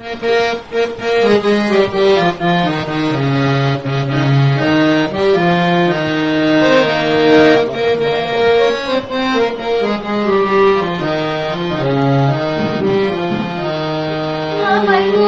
Oh my God.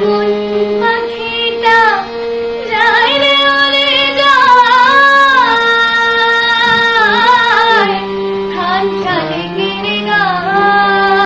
Bye.